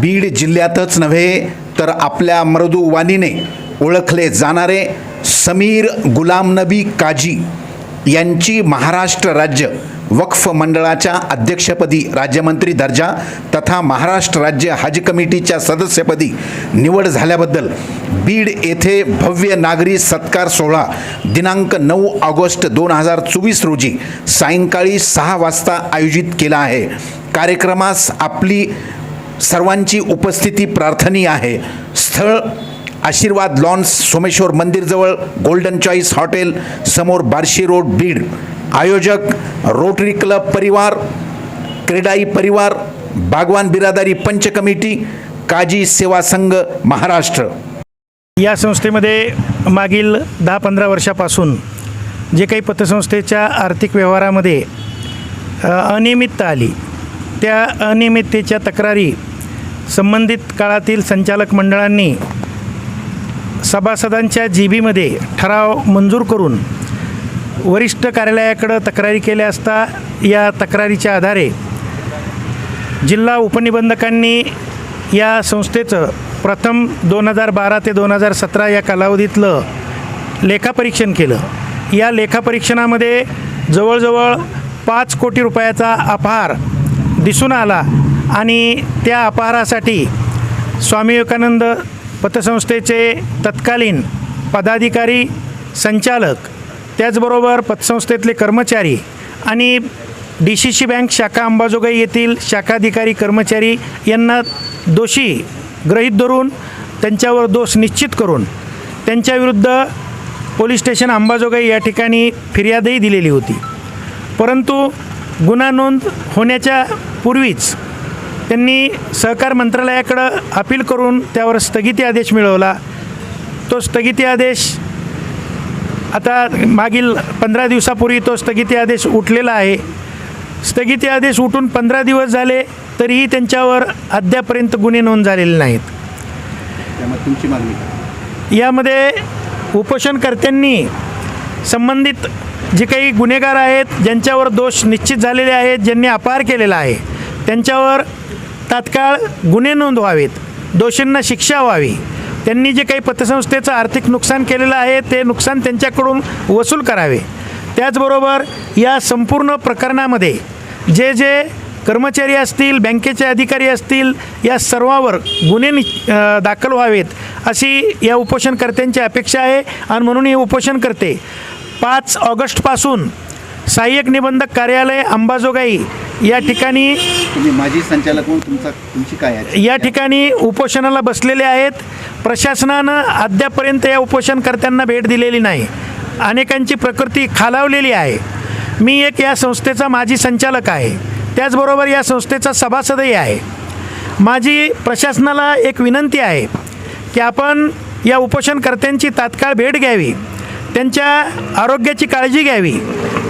बीड जिल्ह्यातच नव्हे तर आपल्या मृदुवाणीने ओळखले जाणारे समीर गुलाम नबी काजी यांची महाराष्ट्र राज्य वक्फ मंडळाच्या अध्यक्षपदी राज्यमंत्री दर्जा तथा महाराष्ट्र राज्य हज कमिटीच्या सदस्यपदी निवड झाल्याबद्दल बीड येथे भव्य नागरी सत्कार सोहळा दिनांक नऊ ऑगस्ट दोन हजार चोवीस रोजी सायंकाळी सहा वाजता आयोजित केला आहे. कार्यक्रमास आपली सर्वांची उपस्थिती प्रार्थनीय आहे. स्थळ आशीर्वाद लॉन्स सोमेश्वर मंदिरजवळ गोल्डन चॉईस हॉटेल समोर बार्शी रोड बीड. आयोजक रोटरी क्लब परिवार क्रेडाई परिवार बागवान बिरादारी पंच कमिटी काजी सेवा संघ महाराष्ट्र. या संस्थेमध्ये मागील दहा पंधरा वर्षापासून जे काही पतसंस्थेच्या आर्थिक व्यवहारामध्ये अनियमितता आली त्या अनियमिततेच्या तक्रारी संबंधित काळातील संचालक मंडळांनी सभासदांच्या जी बीमध्ये ठराव मंजूर करून वरिष्ठ कार्यालयाकडं तक्रारी केल्या असता या तक्रारीच्या आधारे जिल्हा उपनिबंधकांनी या संस्थेचं प्रथम दोन हजार बारा ते दोन हजार सतरा या कालावधीतलं लेखापरीक्षण केलं. या लेखापरीक्षणामध्ये जवळजवळ पाच कोटी रुपयाचा अपहार दिसून आला आणि त्या अपहारासाठी स्वामी विवेकानंद पतसंस्थेचे तत्कालीन पदाधिकारी संचालक त्याचबरोबर पतसंस्थेतले कर्मचारी आणि डी सी सी बँक शाखा अंबाजोगाई येथील शाखाधिकारी कर्मचारी यांना दोषी ग्रहीत धरून त्यांच्यावर दोष निश्चित करून त्यांच्याविरुद्ध पोलीस स्टेशन अंबाजोगाई या ठिकाणी फिर्यादही दिलेली होती. परंतु गुन्हा नोंद होण्याच्या पूर्वीच त्यांनी सहकार मंत्रालयाकडं अपील करून त्यावर स्थगिती आदेश मिळवला. तो स्थगिती आदेश आता मागील पंधरा दिवसापूर्वी तो स्थगिती आदेश उठलेला आहे. स्थगिती आदेश उठून पंधरा दिवस झाले तरीही त्यांच्यावर अद्यापर्यंत गुन्हे नोंद झालेले नाहीत. त्यामुळे तुमची मागणी यामध्ये उपोषणकर्त्यांनी संबंधित जे काही गुन्हेगार आहेत ज्यांच्यावर दोष निश्चित झालेले आहेत ज्यांनी अपहार केलेला आहे त्यांच्यावर तात्काळ गुन्हे नोंद व्हावेत. दोषींना शिक्षा व्हावी. त्यांनी जे काही पतसंस्थेचं आर्थिक नुकसान केलेलं आहे ते नुकसान त्यांच्याकडून वसूल करावे. त्याचबरोबर या संपूर्ण प्रकरणामध्ये जे जे कर्मचारी असतील बँकेचे अधिकारी असतील या सर्वावर गुन्हे नि दाखल व्हावेत अशी या उपोषणकर्त्यांची अपेक्षा आहे आणि म्हणून हे उपोषणकर्ते पाच ऑगस्टपासून सहाय्यक निबंधक कार्यालय अंबाजोगाई या ठिकाणी तुम्ही माजी संचालक म्हणून तुमचा तुमची काय आहे? या ठिकाणी उपोषणाला बसलेले आहेत. प्रशासनानं अद्यापर्यंत या उपोषणकर्त्यांना भेट दिलेली नाही. अनेकांची प्रकृती खालावलेली आहे. मी एक या संस्थेचा माजी संचालक आहे. त्याचबरोबर या संस्थेचा सभासदही आहे. माझी प्रशासनाला एक विनंती आहे की आपण या उपोषणकर्त्यांची तात्काळ भेट घ्यावी. त्यांच्या आरोग्याची काळजी घ्यावी.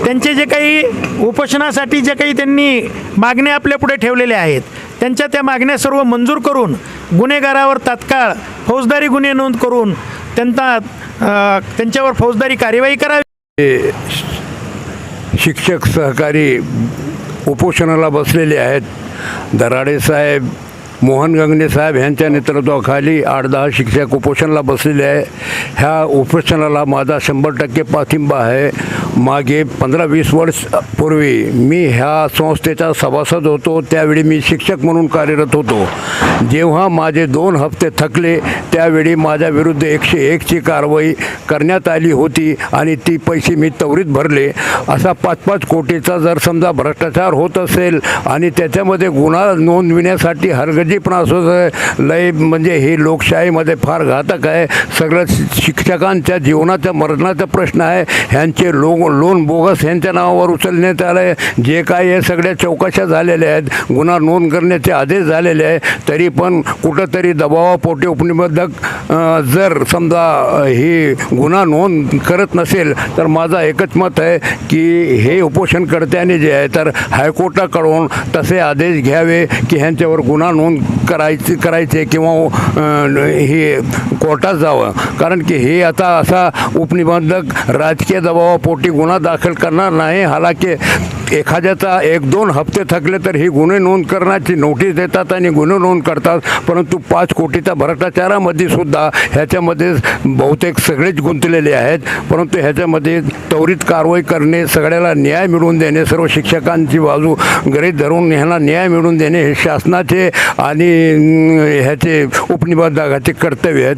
त्यांचे जे काही उपोषणासाठी जे काही त्यांनी मागण्या आपल्या पुढे ठेवलेल्या आहेत त्यांच्या त्या मागण्या सर्व मंजूर करून गुन्हेगारावर तात्काळ फौजदारी गुन्हे नोंद करून त्यांना त्यांच्यावर फौजदारी कार्यवाही करावी. शिक्षक सहकारी उपोषणाला बसलेले आहेत. दराडे साहेब मोहन गंगणे साहेब यांच्या नेतृत्वाखाली आठ दहा शिक्षक उपोषणाला बसलेले आहे. ह्या उपोषणाला माझा शंभर टक्के पाठिंबा आहे. मागे पंधरा वीस वर्ष पूर्वी मी ह्या संस्थेचा सभासद होतो. त्यावेळी मी शिक्षक म्हणून कार्यरत होतो. जेव्हा माझे दोन हप्ते थकले त्यावेळी माझ्या विरुद्ध एकशे एकची कारवाई करण्यात आली होती आणि ती पैसे मी त्वरित भरले. असा पाच पाच कोटीचा जर समजा भ्रष्टाचार होत असेल आणि त्याच्यामध्ये गुन्हा नोंदविण्यासाठी हरगजीपणा असो लय म्हणजे हे लोकशाहीमध्ये फार घातक आहे. सगळं शिक्षकांच्या जीवनाच्या मरणाचा प्रश्न आहे. ह्यांचे लो लोन बोगस ह्यांच्या नावावर उचलण्यात आलं आहे. जे काय हे सगळ्या चौकशा झालेल्या आहेत गुन्हा नोंद करण्याचे आदेश झालेले आहे तरी पण कुठंतरी दबावापोटी उपनिबंधक जर समजा हे गुन्हा नोंद करत नसेल तर माझा एकच मत आहे की हे उपोषणकर्त्याने जे आहे तर हायकोर्टाकडून तसे आदेश घ्यावे की ह्यांच्यावर गुन्हा नोंद करायचे करायचे किंवा हे कोर्टात जावं. कारण की हे आता असा उपनिबंधक राजकीय दबावापोटी गुन्हा दाखल करणार नाही. हालाकी एखाद्याचा एक दोन हप्ते थकले तर ही गुन्हे नोंद करण्याची नोटीस देतात आणि गुन्हे नोंद करतात. परंतु पाच कोटीच्या भ्रष्टाचारामध्ये सुद्धा ह्याच्यामध्ये बहुतेक सगळेच गुंतलेले आहेत. परंतु ह्याच्यामध्ये त्वरित कारवाई करणे सगळ्याला न्याय मिळवून देणे सर्व शिक्षकांची बाजू गरीत धरून ह्यांना न्याय मिळवून देणे हे शासनाचे आणि ह्याचे उपनिबंधकाचे कर्तव्य आहेत.